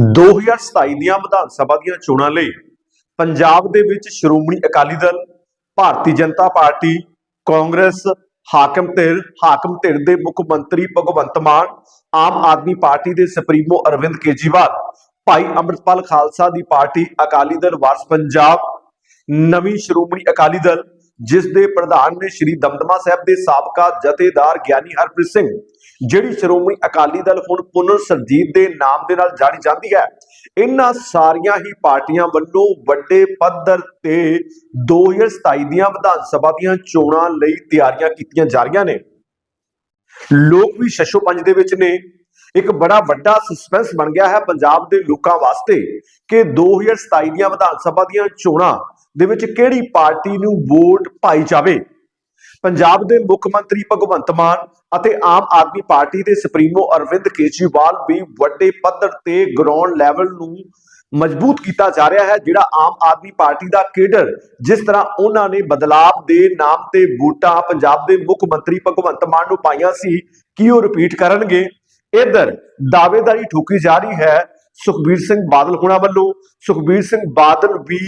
2027 ਦੀਆਂ ਵਿਧਾਨ ਸਭਾ ਦੀਆਂ ਚੋਣਾਂ ਲਈ ਪੰਜਾਬ ਦੇ ਵਿੱਚ ਸ਼੍ਰੋਮਣੀ ਅਕਾਲੀ ਦਲ, ਭਾਰਤੀ ਜਨਤਾ ਪਾਰਟੀ, ਕਾਂਗਰਸ, ਹਾਕਮ ਧਿਰ ਹਾਕਮ ਧਿਰ ਦੇ ਮੁੱਖ ਮੰਤਰੀ ਭਗਵੰਤ ਮਾਨ, ਆਮ ਆਦਮੀ ਪਾਰਟੀ ਦੇ ਸੁਪਰੀਮੋ ਅਰਵਿੰਦ ਕੇਜਰੀਵਾਲ, ਭਾਈ ਅੰਮ੍ਰਿਤਪਾਲ ਖਾਲਸਾ ਦੀ ਪਾਰਟੀ ਅਕਾਲੀ ਦਲ ਵਾਰਸ ਪੰਜਾਬ, ਨਵੀਂ ਸ਼੍ਰੋਮਣੀ ਅਕਾਲੀ ਦਲ, ਜਿਸ ਦੇ ਪ੍ਰਧਾਨ ਨੇ ਸ਼੍ਰੀ ਦਮਦਮਾ ਸਾਹਿਬ ਦੇ ਸਾਬਕਾ ਜਥੇਦਾਰ ਗਿਆਨੀ ਹਰਪ੍ਰੀਤ ਸਿੰਘ ਜਿਹੜੀ ਸ਼੍ਰੋਮਣੀ ਅਕਾਲੀ ਦਲ ਹੁਣ ਪੁਨਰ ਸਰਜੀਤ ਦੇ ਨਾਮ ਦੇ ਨਾਲ ਜਾਣੀ ਜਾਂਦੀ ਹੈ, ਇਹਨਾਂ ਸਾਰੀਆਂ ਹੀ ਪਾਰਟੀਆਂ ਵੱਲੋਂ ਵੱਡੇ ਪੱਧਰ ਤੇ 2027 ਦੀਆਂ ਵਿਧਾਨ ਸਭਾ ਦੀਆਂ ਚੋਣਾਂ ਲਈ ਤਿਆਰੀਆਂ ਕੀਤੀਆਂ ਜਾ ਰਹੀਆਂ ਨੇ। ਲੋਕ ਵੀ ਸ਼ਸ਼ੋ ਪੰਜ ਦੇ ਵਿੱਚ ਨੇ। ਇੱਕ ਬੜਾ ਵੱਡਾ ਸਸਪੈਂਸ ਬਣ ਗਿਆ ਹੈ ਪੰਜਾਬ ਦੇ ਲੋਕਾਂ ਵਾਸਤੇ ਕਿ 2027 ਦੀਆਂ ਵਿਧਾਨ ਸਭਾ ਦੀਆਂ ਚੋਣਾਂ ਦੇ ਵਿੱਚ ਕਿਹੜੀ ਪਾਰਟੀ ਨੂੰ ਵੋਟ ਪਾਈ ਜਾਵੇ। ਪੰਜਾਬ ਦੇ ਮੁੱਖ ਮੰਤਰੀ ਭਗਵੰਤ ਮਾਨ ਅਤੇ ਆਮ ਆਦਮੀ ਪਾਰਟੀ ਦੇ ਸੁਪਰੀਮੋ ਅਰਵਿੰਦ ਕੇਜਰੀਵਾਲ ਵੀ ਵੱਡੇ ਪੱਧਰ ਤੇ ਗਰਾਊਂਡ ਲੈਵਲ ਨੂੰ ਮਜ਼ਬੂਤ ਕੀਤਾ ਜਾ ਰਿਹਾ ਹੈ, ਜਿਹੜਾ ਆਮ ਆਦਮੀ ਪਾਰਟੀ ਦਾ ਕੇਡਰ, ਜਿਸ ਤਰ੍ਹਾਂ ਉਹਨਾਂ ਨੇ ਬਦਲਾਵ ਦੇ ਨਾਮ ਤੇ ਵੋਟਾਂ ਪੰਜਾਬ ਦੇ ਮੁੱਖ ਮੰਤਰੀ ਭਗਵੰਤ ਮਾਨ ਨੂੰ ਪਾਈਆਂ ਸੀ, ਕੀ ਉਹ ਰਿਪੀਟ ਕਰਨਗੇ? ਇਧਰ ਦਾਅਵੇਦਾਰੀ ਠੋਕੀ ਜਾ ਰਹੀ ਹੈ ਸੁਖਬੀਰ ਸਿੰਘ ਬਾਦਲ ਹੁਣਾਂ ਵੱਲੋਂ। ਸੁਖਬੀਰ ਸਿੰਘ ਬਾਦਲ ਵੀ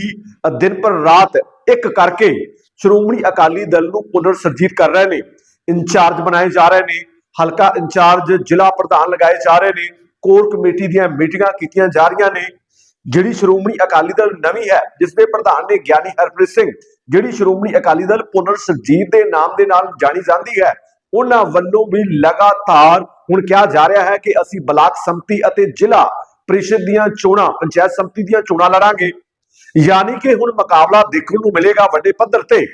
ਦਿਨ ਪਰ ਰਾਤ ਇੱਕ ਕਰਕੇ ਸ਼੍ਰੋਮਣੀ ਅਕਾਲੀ ਦਲ ਨੂੰ ਪੁਨਰ ਸਰਜੀਤ ਕਰ ਰਹੇ ਨੇ। ਇੰਚਾਰਜ ਬਣਾਏ ਜਾ ਰਹੇ ਨੇ, ਹਲਕਾ ਇੰਚਾਰਜ, ਜ਼ਿਲ੍ਹਾ ਪ੍ਰਧਾਨ ਲਗਾਏ ਜਾ ਰਹੇ ਨੇ, ਕੋਰ ਕਮੇਟੀ ਦੀਆਂ ਮੀਟਿੰਗਾਂ ਕੀਤੀਆਂ ਜਾ ਰਹੀਆਂ ਨੇ। ਜਿਹੜੀ ਸ਼੍ਰੋਮਣੀ ਅਕਾਲੀ ਦਲ ਨਵੀਂ ਹੈ, ਜਿਸ ਦੇ ਪ੍ਰਧਾਨ ਨੇ ਗਿਆਨੀ ਹਰਪ੍ਰੀਤ ਸਿੰਘ, ਜਿਹੜੀ ਸ਼੍ਰੋਮਣੀ ਅਕਾਲੀ ਦਲ ਪੁਨਰ ਸਰਜੀਤ ਦੇ ਨਾਮ ਦੇ ਨਾਲ ਜਾਣੀ ਜਾਂਦੀ ਹੈ, ਉਹਨਾਂ ਵੱਲੋਂ ਵੀ ਲਗਾਤਾਰ ਹੁਣ ਕਿਹਾ ਜਾ ਰਿਹਾ ਹੈ ਕਿ ਅਸੀਂ ਬਲਾਕ ਸੰਮਤੀ ਅਤੇ ਜ਼ਿਲ੍ਹਾ ਪ੍ਰੀਸ਼ਦ ਦੀਆਂ ਚੋਣਾਂ, ਪੰਚਾਇਤ ਸੰਮਤੀ ਦੀਆਂ ਚੋਣਾਂ ਲੜਾਂਗੇ। ਯਾਨੀ ਕਿ ਹੁਣ ਮੁਕਾਬਲਾ ਦੇਖਣ ਨੂੰ ਮਿਲੇਗਾ ਵੱਡੇ ਪੱਧਰ ਤੇ।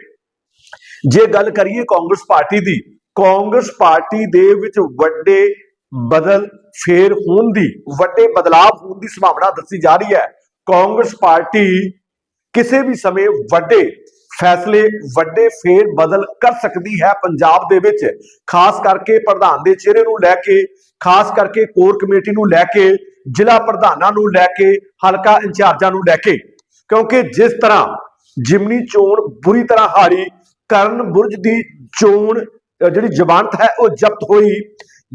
ਜੇ ਗੱਲ ਕਰੀਏ ਕਾਂਗਰਸ ਪਾਰਟੀ ਦੀ, ਕਾਂਗਰਸ ਪਾਰਟੀ ਦੇ ਵਿੱਚ ਵੱਡੇ ਬਦਲ ਫੇਰ ਹੋਣ ਦੀ, ਵੱਡੇ ਬਦਲਾਅ ਹੋਣ ਦੀ ਸੰਭਾਵਨਾ ਦੱਸੀ ਜਾ ਰਹੀ ਹੈ। ਕਾਂਗਰਸ ਪਾਰਟੀ ਕਿਸੇ ਵੀ ਸਮੇਂ ਵੱਡੇ ਫੈਸਲੇ, ਵੱਡੇ ਫੇਰ ਬਦਲ ਕਰ ਸਕਦੀ ਹੈ ਪੰਜਾਬ ਦੇ ਵਿੱਚ। ਖਾਸ ਕਰਕੇ ਪ੍ਰਧਾਨ ਦੇ ਚਿਹਰੇ ਨੂੰ ਲੈ ਕੇ, ਖਾਸ ਕਰਕੇ ਕੋਰ ਕਮੇਟੀ ਨੂੰ ਲੈ ਕੇ, ਜ਼ਿਲ੍ਹਾ ਪ੍ਰਧਾਨਾਂ ਨੂੰ ਲੈ ਕੇ, ਹਲਕਾ ਇੰਚਾਰਜਾਂ ਨੂੰ ਲੈ ਕੇ। ਕਿਉਂਕਿ ਜਿਸ ਤਰ੍ਹਾਂ ਜਿਮਨੀ ਚੋਣ ਬੁਰੀ ਤਰ੍ਹਾਂ ਹਾਰੀ ਕਰਨ ਬੁਰਜ ਦੀ ਚੋਣ ਜਿਹੜੀ ਜ਼ਮਾਨਤ ਹੈ, ਉਹ ਜ਼ਬਤ ਹੋਈ।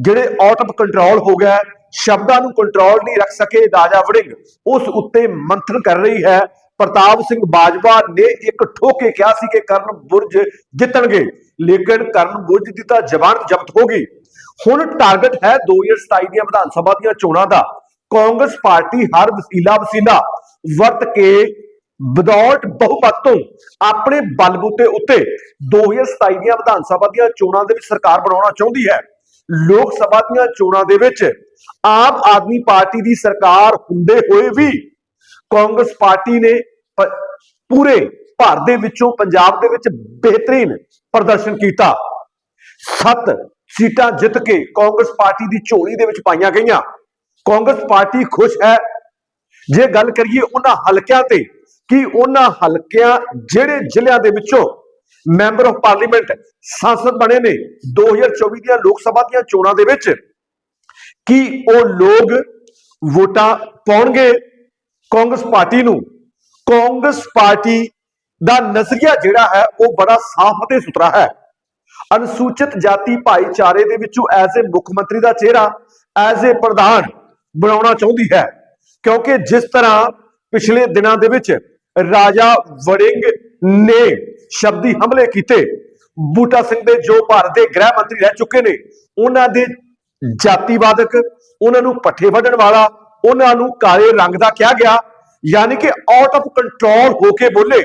ਜਿਹੜੇ ਆਊਟ ਆਫ ਕੰਟਰੋਲ ਹੋ ਗਿਆ, ਸ਼ਬਦਾਂ ਨੂੰ ਕੰਟਰੋਲ ਨਹੀਂ ਰੱਖ ਸਕੇ ਰਾਜਾ ਵੜਿੰਗ। ਉਸ ਉੱਤੇ ਮੰਥਨ ਕਰ ਰਹੀ ਹੈ। ਪ੍ਰਤਾਪ ਸਿੰਘ ਬਾਜਵਾ ਨੇ ਇੱਕ ਠੋਕੇ ਕਿਹਾ ਸੀ ਕਿ ਕਰਨ ਬੁਰਜ ਜਿੱਤਣਗੇ। ਲੇਕਿਨ ਕਰਨ ਬੁਰਜ ਦੀ ਤਾਂ ਜ਼ਮਾਨਤ ਜ਼ਬਤ ਹੋ ਗਈ। ਹੁਣ ਟਾਰਗੇਟ ਹੈ 2027 ਦੀਆਂ ਵਿਧਾਨ ਸਭਾ ਦੀਆਂ ਚੋਣਾਂ ਦਾ। ਕਾਂਗਰਸ ਪਾਰਟੀ ਹਰ ਵਸੀਲਾ ਵਸੀਲਾ ਵਰਤ ਕੇ ਵਿਦਆਊਟ ਬਹੁਮਤ ਤੋਂ ਆਪਣੇ ਬਲਬੂਤੇ ਉੱਤੇ 2027 ਦੀਆਂ ਵਿਧਾਨ ਸਭਾ ਦੀਆਂ ਚੋਣਾਂ ਦੇ ਵਿੱਚ ਸਰਕਾਰ ਬਣਾਉਣਾ ਚਾਹੁੰਦੀ ਹੈ। ਲੋਕ ਸਭਾ ਦੀਆਂ ਚੋਣਾਂ ਦੇ ਵਿੱਚ ਆਮ ਆਦਮੀ ਪਾਰਟੀ ਦੀ ਸਰਕਾਰ ਹੁੰਦੇ ਹੋਏ ਵੀ ਕਾਂਗਰਸ ਪਾਰਟੀ ਨੇ ਪੂਰੇ ਭਾਰਤ ਦੇ ਵਿੱਚੋਂ ਪੰਜਾਬ ਦੇ ਵਿੱਚ ਬਿਹਤਰੀਨ ਪ੍ਰਦਰਸ਼ਨ ਕੀਤਾ। ਸੱਤ ਸੀਟਾਂ ਜਿੱਤ ਕੇ ਕਾਂਗਰਸ ਪਾਰਟੀ ਦੀ ਝੋਲੀ ਦੇ ਵਿੱਚ ਪਾਈਆਂ ਗਈਆਂ। ਕਾਂਗਰਸ ਪਾਰਟੀ ਖੁਸ਼ ਹੈ। ਜੇ ਗੱਲ ਕਰੀਏ ਉਹਨਾਂ ਹਲਕਿਆਂ ਤੇ ਕਿ ਉਹਨਾਂ ਹਲਕਿਆਂ, ਜਿਹੜੇ ਜ਼ਿਲ੍ਹਿਆਂ ਦੇ ਵਿੱਚੋਂ ਮੈਂਬਰ ਆਫ ਪਾਰਲੀਮੈਂਟ ਸੰਸਦ ਬਣੇ ਨੇ 2024 ਦੀਆਂ ਲੋਕ ਸਭਾ ਦੀਆਂ ਚੋਣਾਂ ਦੇ ਵਿੱਚ, ਕਿ ਉਹ ਲੋਕ ਵੋਟਾਂ ਪਾਉਣਗੇ। ਕਾਂਗਰਸ ਪਾਰਟੀ ਨੂੰ, ਕਾਂਗਰਸ ਪਾਰਟੀ ਦਾ ਨਜ਼ਰੀਆ ਜਿਹੜਾ ਹੈ, ਉਹ ਬੜਾ ਸਾਫ਼ ਅਤੇ ਸੁਥਰਾ ਹੈ। ਅਨੁਸੂਚਿਤ ਜਾਤੀ ਭਾਈਚਾਰੇ ਦੇ ਵਿੱਚੋਂ ਐਜ਼ ਏ ਮੁੱਖ ਮੰਤਰੀ ਦਾ ਚਿਹਰਾ, ਐਜ਼ ਏ ਪ੍ਰਧਾਨ ਬਣਾਉਣਾ ਚਾਹੁੰਦੀ ਹੈ। ਕਿਉਂਕਿ ਜਿਸ ਤਰ੍ਹਾਂ ਪਿਛਲੇ ਦਿਨਾਂ ਦੇ ਵਿੱਚ ਰਾਜਾ ਵੜਿੰਗ ਨੇ ਸ਼ਬਦੀ ਹਮਲੇ ਕੀਤੇ। ਬੂਟਾ ਸਿੰਘ ਦੇ ਜੋ ਭਾਰਤ ਦੇ ਗ੍ਰਹਿ ਮੰਤਰੀ ਰਹਿ ਚੁੱਕੇ ਨੇ, ਉਹਨਾਂ ਦੇ ਜਾਤੀਵਾਦਕ, ਉਹਨਾਂ ਨੂੰ ਪੱਠੇ ਵੱਢਣ ਵਾਲਾ, ਉਹਨਾਂ ਨੂੰ ਕਾਲੇ ਰੰਗ ਦਾ ਕਿਹਾ ਗਿਆ, ਯਾਨੀ ਕਿ ਆਊਟ ਆਫ ਕੰਟਰੋਲ ਹੋ ਕੇ ਬੋਲੇ।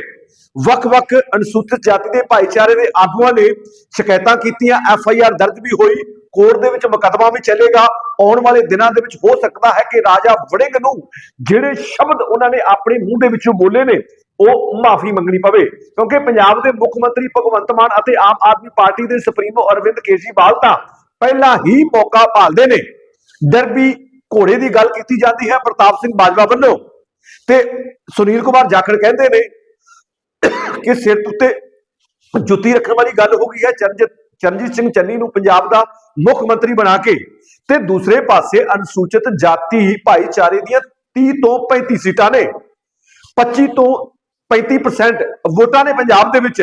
ਵੱਖ-ਵੱਖ ਅਨੁਸੂਚਿਤ ਜਾਤੀ ਦੇ ਭਾਈਚਾਰੇ ਦੇ ਆਗੂਆਂ ਨੇ ਸ਼ਿਕਾਇਤਾਂ ਕੀਤੀਆਂ ਐਫ ਆਈ ਆਰ ਦਰਜ ਵੀ ਹੋਈ। ਕੋਰਟ ਦੇ ਵਿੱਚ ਮੁਕੱਦਮਾ ਵੀ ਚੱਲੇਗਾ। ਆਉਣ ਵਾਲੇ ਦਿਨਾਂ ਦੇ ਵਿੱਚ ਹੋ ਸਕਦਾ ਹੈ ਕਿ ਰਾਜਾ ਵੜਿੰਗ ਨੂੰ ਜਿਹੜੇ ਸ਼ਬਦ ਉਹਨਾਂ ਨੇ ਆਪਣੇ ਮੂੰਹ ਦੇ ਵਿੱਚੋਂ ਬੋਲੇ ਨੇ, ਉਹ ਮਾਫੀ ਮੰਗਣੀ ਪਵੇ। ਕਿਉਂਕਿ ਪੰਜਾਬ ਦੇ ਮੁੱਖ ਮੰਤਰੀ ਭਗਵੰਤ ਮਾਨ ਅਤੇ ਆਮ ਆਦਮੀ ਪਾਰਟੀ ਦੇ ਸੁਪਰੀਮੋ ਅਰਵਿੰਦ ਕੇਜਰੀਵਾਲ ਤਾਂ ਪਹਿਲਾਂ ਹੀ ਮੌਕਾ ਭਾਲਦੇ ਨੇ। ਡਰਬੀ ਘੋੜੇ ਦੀ ਗੱਲ ਕੀਤੀ ਜਾਂਦੀ ਹੈ ਪ੍ਰਤਾਪ ਸਿੰਘ ਬਾਜਵਾ ਵੱਲੋਂ। ਤੇ ਸੁਨੀਲ ਕੁਮਾਰ ਜਾਖੜ ਕਹਿੰਦੇ ਨੇ ਕਿ ਸਿਰ ਉੱਤੇ ਜੁੱਤੀ ਰੱਖਣ ਵਾਲੀ ਗੱਲ ਹੋ ਗਈ ਹੈ। ਚਰਨਜੀਤ ਚਰਨਜੀਤ ਸਿੰਘ ਚੰਨੀ ਨੂੰ ਪੰਜਾਬ ਦਾ ਮੁੱਖ ਮੰਤਰੀ ਬਣਾ ਕੇ ਤੇ ਦੂਸਰੇ ਪਾਸੇ ਅਨੁਸੂਚਿਤ ਜਾਤੀ ਭਾਈਚਾਰੇ ਦੀਆਂ 30 ਤੋਂ 35 ਸੀਟਾਂ ਨੇ। 25 ਤੋਂ 35% ਵੋਟਾਂ ਨੇ ਪੰਜਾਬ ਦੇ ਵਿੱਚ।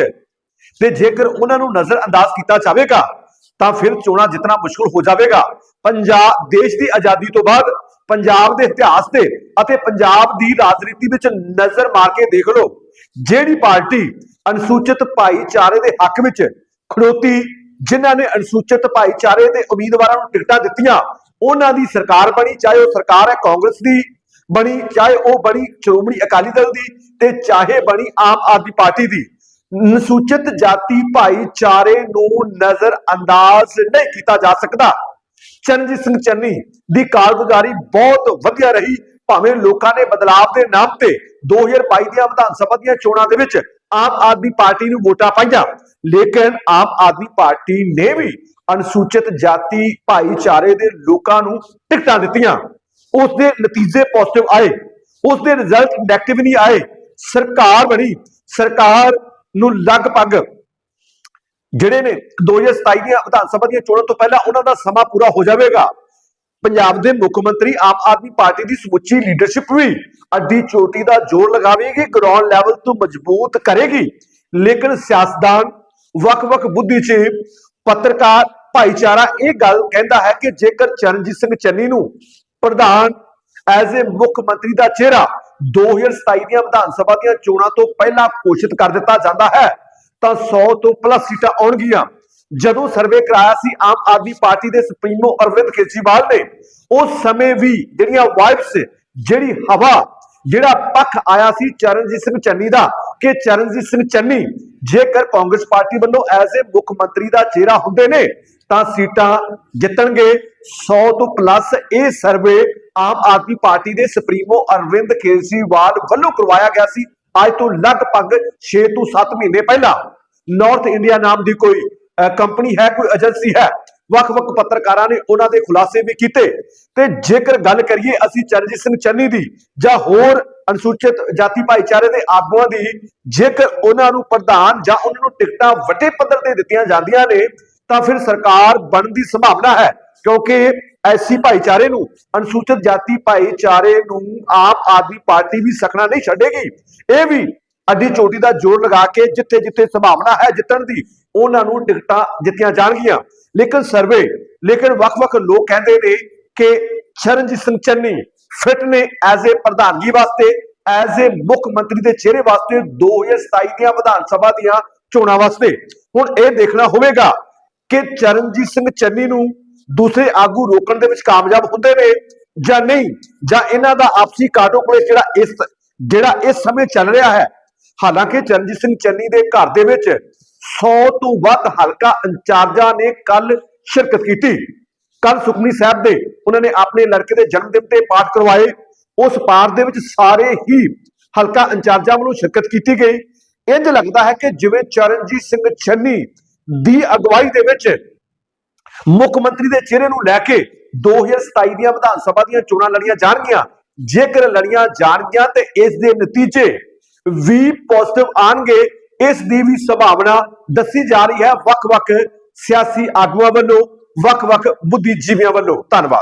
ਤੇ ਜੇਕਰ ਉਹਨਾਂ ਨੂੰ ਨਜ਼ਰ ਅੰਦਾਜ਼ ਕੀਤਾ ਜਾਵੇਗਾ, ਤਾਂ ਫਿਰ ਚੋਣਾਂ ਜਿੱਤਣਾ ਮੁਸ਼ਕਲ ਹੋ ਜਾਵੇਗਾ। ਪੰਜਾਬ ਦੇਸ਼ ਦੀ ਆਜ਼ਾਦੀ ਤੋਂ ਬਾਅਦ ਪੰਜਾਬ ਦੇ ਇਤਿਹਾਸ ਤੇ ਅਤੇ ਪੰਜਾਬ ਦੀ ਰਾਜਨੀਤੀ ਵਿੱਚ ਨਜ਼ਰ ਮਾਰ ਕੇ ਦੇਖ ਲਓ। ਜਿਹੜੀ ਪਾਰਟੀ ਅਨੁਸੂਚਿਤ ਭਾਈਚਾਰੇ ਦੇ ਹੱਕ ਵਿੱਚ ਖੜੋਤੀ ਜਿਨ੍ਹਾਂ ਨੇ ਅਨੁਸੂਚਿਤ ਭਾਈਚਾਰੇ ਦੇ ਉਮੀਦਵਾਰਾਂ ਨੂੰ ਟਿਕਟਾਂ ਦਿੱਤੀਆਂ, ਉਹਨਾਂ ਦੀ ਸਰਕਾਰ ਬਣੀ, ਚਾਹੇ ਉਹ ਸਰਕਾਰ ਹੈ ਕਾਂਗਰਸ ਦੀ ਬਣੀ, ਚਾਹੇ ਉਹ ਬਣੀ ਸ਼੍ਰੋਮਣੀ ਅਕਾਲੀ ਦਲ ਦੀ ਤੇ ਚਾਹੇ ਬਣੀ ਆਮ ਆਦਮੀ ਪਾਰਟੀ ਦੀ। ਅਨੁਸੂਚਿਤ ਜਾਤੀ ਭਾਈਚਾਰੇ ਨੂੰ ਨਜ਼ਰ ਅੰਦਾਜ਼ ਨਹੀਂ ਕੀਤਾ ਜਾ ਸਕਦਾ। ਚਰਨਜੀਤ ਸਿੰਘ ਚੰਨੀ ਦੀ ਕਾਰਗੁਜ਼ਾਰੀ ਬਹੁਤ ਵਧੀਆ ਰਹੀ, ਭਾਵੇਂ ਲੋਕਾਂ ਨੇ ਬਦਲਾਵ ਦੇ ਨਾਮ ਤੇ 2022 ਦੀਆਂ ਵਿਧਾਨ ਸਭਾ ਦੀਆਂ ਚੋਣਾਂ ਦੇ ਵਿੱਚ ਆਮ ਆਦਮੀ ਪਾਰਟੀ ਨੂੰ ਵੋਟਾਂ ਪਾਈਆਂ। ਲੇਕਿਨ ਆਮ ਆਦਮੀ ਪਾਰਟੀ ਨੇ ਵੀ ਅਨੁਸੂਚਿਤ ਜਾਤੀ ਭਾਈਚਾਰੇ ਦੇ ਲੋਕਾਂ ਨੂੰ ਟਿਕਟਾਂ ਦਿੱਤੀਆਂ। ਉਸ ਦੇ ਨਤੀਜੇ ਪੋਜ਼ਿਟਿਵ ਆਏ। ਉਸ ਦੇ ਰਿਜ਼ਲਟ ਨੈਗੇਟਿਵ ਨਹੀਂ ਆਏ। ਸਰਕਾਰ ਬਣੀ। ਸਰਕਾਰ ਨੂੰ ਲਗਭਗ ਜਿਹੜੇ ਨੇ 2027 ਦੀਆਂ ਵਿਧਾਨ ਸਭਾ ਦੀਆਂ ਚੋਣਾਂ ਤੋਂ ਪਹਿਲਾਂ ਉਹਨਾਂ ਦਾ ਸਮਾਂ ਪੂਰਾ ਹੋ ਜਾਵੇਗਾ। ਪੰਜਾਬ ਦੇ ਮੁੱਖ ਮੰਤਰੀ, ਆਮ ਆਦਮੀ ਪਾਰਟੀ ਦੀ ਸਮੁੱਚੀ ਲੀਡਰਸ਼ਿਪ ਵੀ ਅੱਡੀ ਚੋਟੀ ਦਾ ਜ਼ੋਰ ਲਗਾਵੇਗੀ ਗਰਾਊਂਡ ਲੈਵਲ ਤੋਂ ਮਜ਼ਬੂਤ ਕਰੇਗੀ। ਲੇਕਿਨ ਸਿਆਸਤਦਾਨ ਵੱਖ-ਵੱਖ ਬੁੱਧੀ ਚ ਪੱਤਰਕਾਰ ਭਾਈਚਾਰਾ ਇਹ ਗੱਲ ਕਹਿੰਦਾ ਹੈ ਕਿ ਜੇਕਰ ਚਰਨਜੀਤ ਸਿੰਘ ਚੰਨੀ ਨੂੰ ਪ੍ਰਧਾਨ ਐਜ਼ ਏ ਮੁੱਖ ਮੰਤਰੀ ਦਾ ਚਿਹਰਾ 2027 ਦੀਆਂ ਵਿਧਾਨ ਸਭਾ ਦੀਆਂ ਚੋਣਾਂ ਤੋਂ ਪਹਿਲਾਂ ਘੋਸ਼ਿਤ ਕਰ ਦਿੱਤਾ ਜਾਂਦਾ ਹੈ, ਤਾਂ 100 ਤੋਂ ਪਲੱਸ ਸੀਟਾਂ ਆਉਣਗੀਆਂ। ਜਦੋਂ ਸਰਵੇ ਕਰਾਇਆ ਸੀ, ਆਮ ਆਦਮੀ ਪਾਰਟੀ ਦੇ ਸੁਪਰੀਮੋ ਅਰਵਿੰਦ ਕੇਜਰੀਵਾਲ ਨੇ, ਉਸ ਸਮੇਂ ਵੀ ਜਿਹੜੀਆਂ ਵਾਈਬਸ ਜਿਹੜੀ ਹਵਾ, ਜਿਹੜਾ ਪੱਖ ਆਇਆ ਸੀ ਚਰਨਜੀਤ ਸਿੰਘ ਚੰਨੀ ਦਾ ਕਿ ਚਰਨਜੀਤ ਸਿੰਘ ਚੰਨੀ, ਜੇਕਰ ਕਾਂਗਰਸ ਪਾਰਟੀ ਵੱਲੋਂ ਐਜ਼ ਏ ਮੁੱਖ ਮੰਤਰੀ ਦਾ ਚਿਹਰਾ ਹੁੰਦੇ ਨੇ, ਤਾਂ ਸੀਟਾਂ ਜਿੱਤਣਗੇ। 100 ਤੋਂ ਪਲੱਸ ਇਹ ਸਰਵੇ ਆਮ ਆਦਮੀ ਪਾਰਟੀ ਦੇ ਸੁਪਰੀਮੋ ਅਰਵਿੰਦ ਕੇਜਰੀਵਾਲ ਵੱਲੋਂ ਕਰਵਾਇਆ ਗਿਆ ਸੀ। ਅੱਜ ਤੋਂ ਲਗਭਗ 6 ਤੋਂ 7 ਮਹੀਨੇ ਪਹਿਲਾਂ। ਨਾਰਥ ਇੰਡੀਆ ਨਾਮ ਦੀ ਕੋਈ ਕੰਪਨੀ ਹੈ, ਕੋਈ ਏਜੰਸੀ ਹੈ ਵੱਖ-ਵੱਖ ਪੱਤਰਕਾਰਾਂ ਨੇ ਉਹਨਾਂ ਦੇ ਖੁਲਾਸੇ ਵੀ ਕੀਤੇ। ਤੇ ਜੇਕਰ ਗੱਲ ਕਰੀਏ ਅਸੀਂ ਚਰਨਜੀਤ ਸਿੰਘ ਚੰਨੀ ਦੀ ਜਾਂ ਹੋਰ ਅਨੁਸੂਚਿਤ ਜਾਤੀ ਭਾਈਚਾਰੇ ਦੇ ਆਗੂਆਂ ਦੀ, ਜੇਕਰ ਉਹਨਾਂ ਨੂੰ ਪ੍ਰਧਾਨ ਜਾਂ ਉਹਨਾਂ ਨੂੰ ਟਿਕਟਾਂ ਵੱਡੇ ਪੱਧਰ ਤੇ ਦਿੱਤੀਆਂ ਜਾਂਦੀਆਂ ਨੇ, ਤਾਂ ਫਿਰ ਸਰਕਾਰ ਬਣਨ ਦੀ ਸੰਭਾਵਨਾ ਹੈ, ਕਿਉਂਕਿ ਐਸੀ ਭਾਈਚਾਰੇ ਨੂੰ ਅਨੁਸੂਚਿਤ ਜਾਤੀ ਭਾਈਚਾਰੇ ਨੂੰ ਆਮ ਆਦਮੀ ਪਾਰਟੀ ਵੀ ਸਕਣਾ ਨਹੀਂ ਛੱਡੇਗੀ। ਇਹ ਵੀ ਅੱਡੀ ਚੋਟੀ ਦਾ ਜ਼ੋਰ ਲਗਾ ਕੇ ਜਿੱਥੇ ਜਿੱਥੇ ਸੰਭਾਵਨਾ ਹੈ ਜਿੱਤਣ ਦੀ ਉਹਨਾਂ ਨੂੰ ਟਿਕਟਾਂ ਦਿੱਤੀਆਂ ਜਾਣਗੀਆਂ। ਲੇਕਿਨ ਸਰਵੇ, ਲੇਕਿਨ ਵੱਖ-ਵੱਖ ਲੋਕ ਕਹਿੰਦੇ ਨੇ ਕਿ ਚਰਨਜੀਤ ਸਿੰਘ ਚੰਨੀ ਫਿਟ ਨੇ ਐਜ਼ ਏ ਪ੍ਰਧਾਨਗੀ ਵਾਸਤੇ ਐਜ਼ ਏ ਮੁੱਖ ਮੰਤਰੀ ਦੇ ਚਿਹਰੇ ਵਾਸਤੇ 2027 ਦੀਆਂ ਵਿਧਾਨ ਸਭਾ ਦੀਆਂ ਚੋਣਾਂ ਵਾਸਤੇ। ਹੁਣ ਇਹ ਦੇਖਣਾ ਹੋਵੇਗਾ ਕਿ ਚਰਨਜੀਤ ਸਿੰਘ ਚੰਨੀ ਨੂੰ ਦੂਸਰੇ ਆਗੂ ਰੋਕਣ ਦੇ ਵਿੱਚ ਕਾਮਯਾਬ ਹੁੰਦੇ ਨੇ ਜਾਂ ਨਹੀਂ, ਜਾਂ ਇਹਨਾਂ ਦਾ ਆਪਸੀ ਕਾਟੋ ਕਲੇਸ਼ ਜਿਹੜਾ ਇਸ ਜਿਹੜਾ ਇਸ ਸਮੇਂ ਚੱਲ ਰਿਹਾ ਹੈ ਹਾਲਾਂਕਿ ਚਰਨਜੀਤ ਸਿੰਘ ਚੰਨੀ ਦੇ ਘਰ ਦੇ ਵਿੱਚ 100 ਤੋਂ ਵੱਧ ਹਲਕਾ ਇੰਚਾਰਜਾਂ ਨੇ ਕੱਲ ਸ਼ਿਰਕਤ ਕੀਤੀ। ਕੱਲ ਸੁਖਮਨੀ ਸਾਹਿਬ ਦੇ ਉਹਨਾਂ ਨੇ ਆਪਣੇ ਲੜਕੇ ਦੇ ਜਨਮ ਦਿਨ ਤੇ ਪਾਠ ਕਰਵਾਏ। ਉਸ ਪਾਠ ਦੇ ਵਿੱਚ ਸਾਰੇ ਹੀ ਹਲਕਾ ਇੰਚਾਰਜਾਂ ਵੱਲੋਂ ਸ਼ਿਰਕਤ ਕੀਤੀ ਗਈ। ਇੰਜ ਲੱਗਦਾ ਹੈ ਕਿ ਜਿਵੇਂ ਚਰਨਜੀਤ ਸਿੰਘ ਚੰਨੀ ਦੀ ਅਗਵਾਈ ਦੇ ਵਿੱਚ ਮੁੱਖ ਮੰਤਰੀ ਦੇ ਚਿਹਰੇ ਨੂੰ ਲੈ ਕੇ 2027 ਦੀਆਂ ਵਿਧਾਨ ਸਭਾ ਦੀਆਂ ਚੋਣਾਂ ਲੜੀਆਂ ਜਾਣਗੀਆਂ। ਜੇਕਰ ਲੜੀਆਂ ਜਾਣਗੀਆਂ ਤੇ ਇਸ ਦੇ ਨਤੀਜੇ ਵੀ ਪੋਜ਼ਿਟਿਵ ਆਣਗੇ ਇਸ ਦੀ ਵੀ ਸੰਭਾਵਨਾ ਦੱਸੀ ਜਾ ਰਹੀ ਹੈ ਵੱਖ-ਵੱਖ ਸਿਆਸੀ ਆਗੂਆਂ ਵੱਲੋਂ, ਵੱਖ-ਵੱਖ ਬੁੱਧੀਜੀਵੀਆਂ ਵੱਲੋਂ। ਧੰਨਵਾਦ।